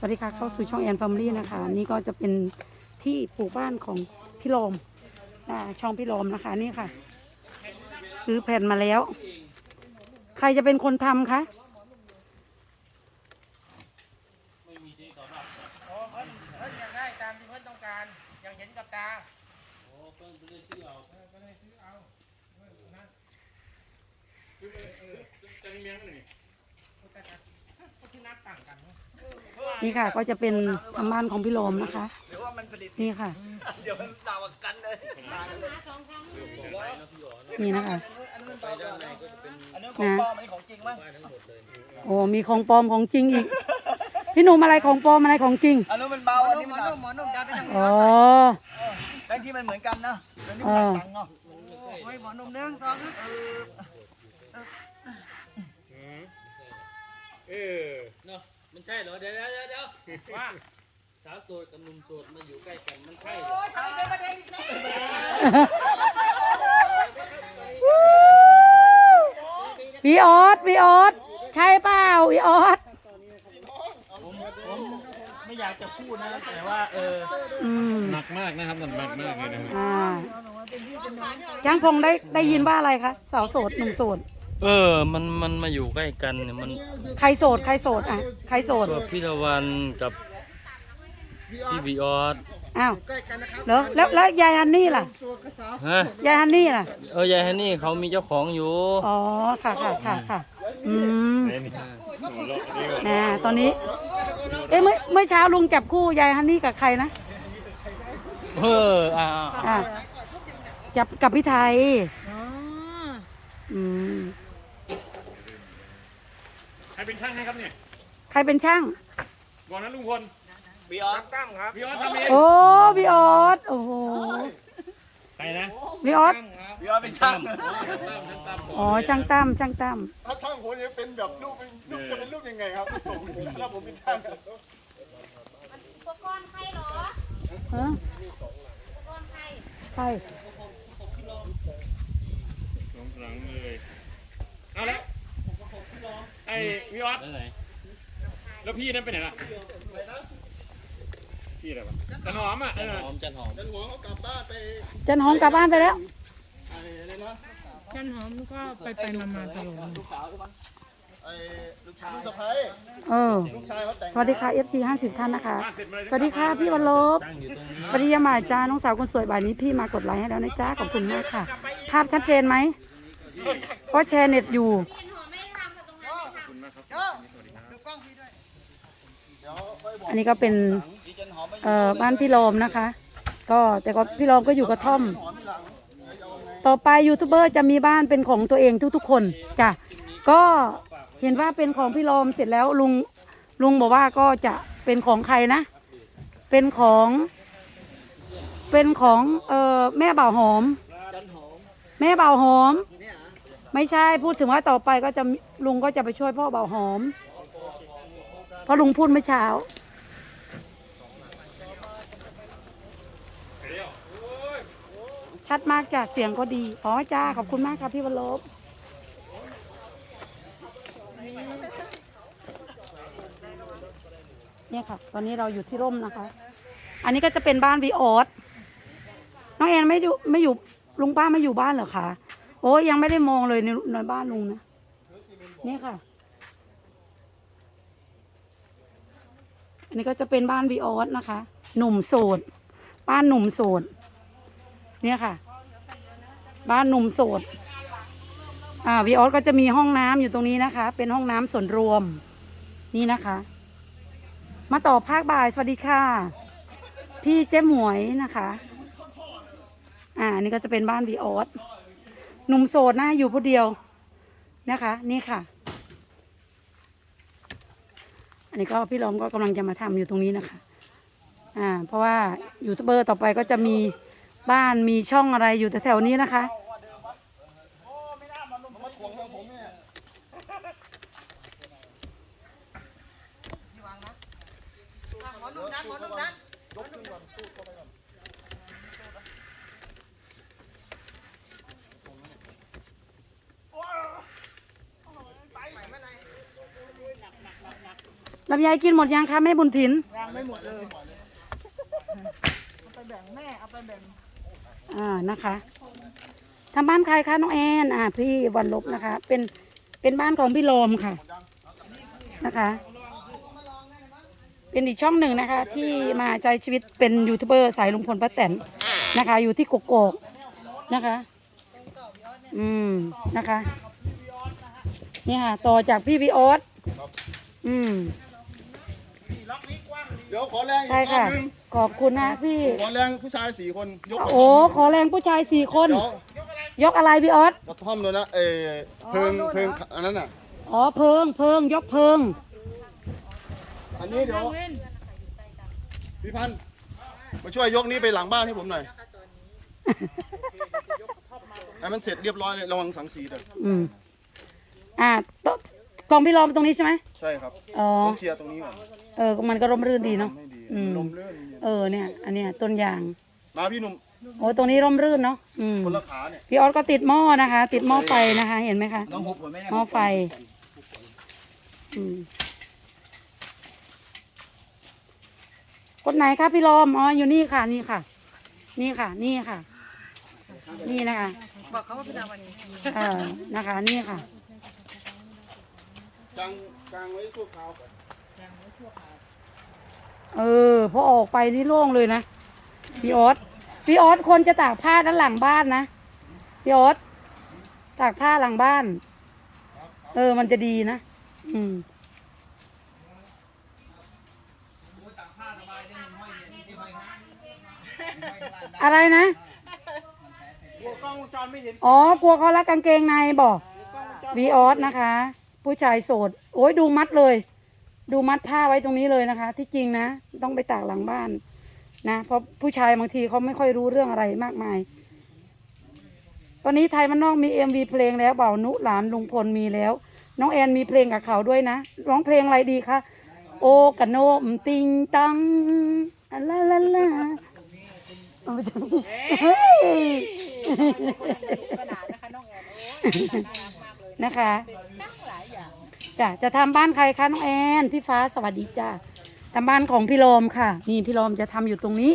สวัสดีค่ะเข้าสู่ช่องแอนฟามิลี่นะคะ นี่ก็จะเป็นที่ปลูกบ้านของพี่โลมอ่าช่องพี่โลมนะคะนี่ค่ะ ซื้อแผ่นมาแล้ว ใครจะเป็นคนทำคะโอ้เพิ่นเพิ่นอยากได้ตามที่เพิ่นต้องการอยากเห็นกับตา นี่ค่ะ ก็จะเป็นทางบ้านของพี่โลมนะคะ หรือว่ามันผลิต นี่ค่ะ เดี๋ยวมันต่างกันเลยนี่นะคะ อันนั้นมันเบาอันนั้นของปลอมอันนี้ของจริงมั้งโอ้มีของปลอมของจริงอีก พี่หนุ่มอะไรของปลอมอะไรของจริง อันนั้นมันเบา อันนี้มันหนักหมอนุ่มยัดไปทางอ๋อแบงค์ที่มันเหมือนกันนะแบงค์ที่เอมันอต่างเนาะโอ้ยหมอนุ่มหนึ่งสองนึง เออ เนาะมันใช่เหรอเดี๋ยวเดี๋ยวเดี๋ยวเดี๋ยวว่าสาวโสดกับหนุ่มโสดมาอยู่ใกล้กันมันใช่เหรอพี่ออสพี่ออสใช่เปล่าพี่ออสผมผมไม่อยากจะพูดนะ แต่ว่าเอออืมหนักมากนะครับหนักมากเลยนะอ่าจ้างพงได้ได้ยินว่าอะไรคะสาวโสดหนุ่มโสด เออ มันมันมาอยู่ใกล้กันเนี่ยมันใครโสด ใครโสดอะ ใครโสด ตัวพี่ละวันกับพี่บีออสอ้าวเหรอแล้วแล้วยายฮันนี่ล่ะ ฮะยายฮันนี่ล่ะ เออยายฮันนี่เขามีเจ้าของอยู่ อ๋อ ค่ะค่ะค่ะค่ะอืมนะตอนนี้ เอ้เมื่อเมื่อเช้าลุงจับคู่ยายฮันนี่กับใครนะ เอออ่าอ่าจับกับพี่ไทย อืมใครเป็นช่างให้ครับเนี่ยใครเป็นช่าง บอกนะลุงพลบีออสตั้มครับพี่ออสทำเองโอ้พี่ออสโอ้โหใครนะพี่ออสบีออสเป็นช่างอ๋อช่างตั้มช่างตั้มถ้าช่างผมจะเป็นแบบรูปเป็นรูปจะเป็นรูปยังไงครับส่งถ้าผมเป็นช่างอุปกรณ์ใครเหรอฮะอุปกรณ์ใครใครลงหลังเลย เอาแล้ว ไอ้พี่ออสแล้วไหนแล้วพี่นั่นไปไหนล่ะพี่อะไรวะจันหอมอะเอจันอหอมจันหอมจันหัวเขากลับบ้านไปจันหอมกลับบ้านไปแล้ว ไอ้อะไรนะจันหอมก็ไปไปมามาตลอดลูกสาวใช่ไหมไอ้ลูกชายลูกสะพ้ายเออ ลูกชายเขาแต่งสวัสดีค่ะ FC 50 ท่านนะคะบ้านเสร็จมาเลยสวัสดีค่ะพี่วันลบตั้งอยู่ตรงนี้ปริยามาจ้าน้องสาวคนสวยบ่ายนี้พี่มากดไลค์ให้แล้วนะจ้าขอบคุณมากค่ะ ภาพชัดเจนไหมเพราะแชร์เน็ตอยู่ เห็นหัวไม่ทำกับตรงนั้นไม่ทำ อันนี้ก็เป็นเอ่อบ้านพี่โลมนะคะ ก็แต่ก็พี่โลมก็อยู่กระท่อม ต่อไปยูทูบเบอร์จะมีบ้านเป็นของตัวเองทุกๆคนจ้ะก็เห็นว่าเป็นของพี่โลมเสร็จแล้วลุงลุงบอกว่าก็จะเป็นของใครนะ เป็นของ เป็นของเอ่อแม่บ่าวหอม แม่บ่าวหอม ไม่ใช่พูดถึงว่าต่อไปก็จะลุงก็จะไปช่วยพ่อบ่าวหอม เพราะลุงพูดเมื่อเช้า ชัดมากจ้ะเสียงก็ดี อ๋อจ้า ขอบคุณมากครับพี่วัลบเนี่ยค่ะ ตอนนี้เราอยู่ที่ร่มนะคะ อันนี้ก็จะเป็นบ้านวีออสน้องแอนไม่อยู่ไม่อยู่ลุงป้าไม่อยู่บ้านเหรอคะ โอ้ยยังไม่ได้มองเลยในในบ้านลุงนะ นี่ค่ะ อันนี้ก็จะเป็นบ้านวีออสนะคะ หนุ่มโสด บ้านหนุ่มโสด เนี่ยค่ะ บ้านหนุ่มโสด อ่าวีออสก็จะมีห้องน้ำอยู่ตรงนี้นะคะ เป็นห้องน้ำส่วนรวม นี่นะคะ มาต่อภาคบ่าย สวัสดีค่ะ พี่เจ๊หมวยนะคะ อ่าอันนี่ก็จะเป็นบ้านวีออสหนุ่มโสดนะอยู่ผู้เดียวนะคะ นี่ค่ะ อันนี้ก็พี่ลอมก็กำลังจะมาทำอยู่ตรงนี้นะคะอ่าเพราะว่ายูทูบเบอร์ต่อไปก็จะมีบ้านมีช่องอะไรอยู่แถวๆนี้นะคะมันมาถ่วนี่ยหมอนุ่มนั้นหมอนุ่มนะ ยกขึ้นก่อนตู้เข้าไปก่อน ลำไยกินหมดยังคะแม่บุญถินยังไม่หมดเลยเอาไปแบ่งแม่เอาไปแบ่งอ่านะคะทำบ้านใครคะน้องแอนอ่าพี่วันลบนะคะ เป็นเป็นบ้านของพี่โลมค่ะนะคะ เป็นอีกช่องหนึ่งนะคะ ที่มาใจชีวิตเป็นยูทูบเบอร์สายลุงพลป้าแตนนะคะ อยู่ที่กกอกนะคะ อืมนะคะนี่ค่ะต่อจากพี่วีออสอืม เดี๋ยวขอแรงอีกใช่รอบค่ะนึงขอบคุณนะพี่ ขอแรงผู้ชายสี่คนยกกระโอ้ท่อมขอแรงผู้ชายสี่คน เดี๋ยวยกอะไรพี่ออสกระท่อมเลยนะเออเพิงเพิงอันนั้นน่ะ อ๋อเพิงเพิงยกเพิง อันนี้เดี๋ยวพี่พันธุ์มาช่วยยกนี้ไปหลังบ้านให้ผมหน่อยให้มันเสร็จเรียบร้อยเลยระวังสังสีเด้ออืม อ่าโต๊ะกล่องพี่ลอมตรงนี้ใช่ไหมใช่ครับอ๋อ ต้องเคลียร์ตรงนี้ก่อน เออมันก็ร่มรื่นดีเนาะ ไม่ดีอืม ลมเลื่อนอย่างเงี้ยเออเนี่ย อันเนี้ยต้นยาง มาพี่หนุ่มโอ้ตรงนี้ร่มรื่นเนาะอืมคนละขาเนี่ยพี่ออสก็ติดหม้อนะคะ ติดหม้อไฟนะคะ เห็นไหมคะต้องหุบก่อนไหมหม้อไฟ อืมคนไหนคะพี่ลอมอ๋ออยู่นี่ค่ะ นี่ค่ะ นี่ค่ะ นี่ค่ะ นี่นะคะ บอกเขาว่าพี่ดาวันนี้เออนะคะ นี่ค่ะกลางกลางไว้ชั่วคราว เออพอออกไปนี่โล่งเลยนะพี่ออสพี่ออสคนจะตากผ้าด้านหลังบ้านนะพี่ออสตากผ้าหลังบ้าน เออ มันจะดีนะ อืมอะไรนะกลัวกล้องวงจรไม่เห็นอ๋อกลัวเขาลักกางเกงในบอกวีออสนะคะ ผู้ชายโสด โอ้ยดูมัดเลย ดูมัดผ้าไว้ตรงนี้เลยนะคะ ที่จริงนะ ต้องไปตากหลังบ้านนะเพราะผู้ชายบางทีเขาไม่ค่อยรู้เรื่องอะไรมากมาย ตอนนี้ไทยมันนอกมีเอ็มวีเพลงแล้วเบานุหลานลุงพลมีแล้ว น้องแอนมีเพลงกับเขาด้วยนะร้องเพลงอะไรดีคะโอกะโนมติงตังอะลาลาลาเอาไปทำเฮ้ยสนานนะคะน้องแอนโอ้ยน่ารักมากเลยนะคะตั้งหลายอย่าง จ้ะจะทำบ้านใครคะน้องแอนพี่ฟ้าสวัสดีจ้าทำบ้านของพี่โลมค่ะ นี่พี่โลมจะทำอยู่ตรงนี้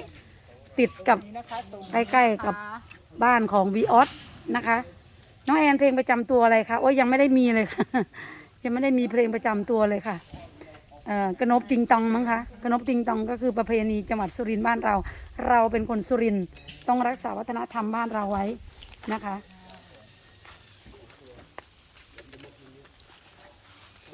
ติดกับใกล้ๆกับบ้านของวีออสนะคะ น้องแอนเพลงประจำตัวอะไรคะโอ้ยยังไม่ได้มีเลยค่ะ ยังไม่ได้มีเพลงประจำตัวเลยค่ะเออกระนบติงตองมั้งคะกระนบติงตองก็คือประเพณีจังหวัดสุรินทร์บ้านเรา เราเป็นคนสุรินทร์ต้องรักษาวัฒนธรรมบ้านเราไว้นะคะ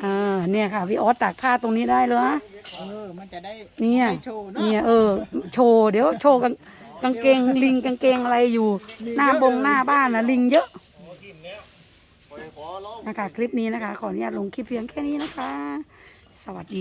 อ่าเนี่ยค่ะวีออสตากผ้าตรงนี้ได้เลยนะเออมันจะได้เนี่ยให้โชว์เนอะเนี่ยเออโชว์เดี๋ยวโชว์กางกางเกงลิงกางเกงอะไรอยู่ หน้าบงหน้าบ้านนะลิงเยอะนะคะคลิปนี้นะคะ ขออนุญาตลงคลิปเพียงแค่นี้นะคะ สวัสดี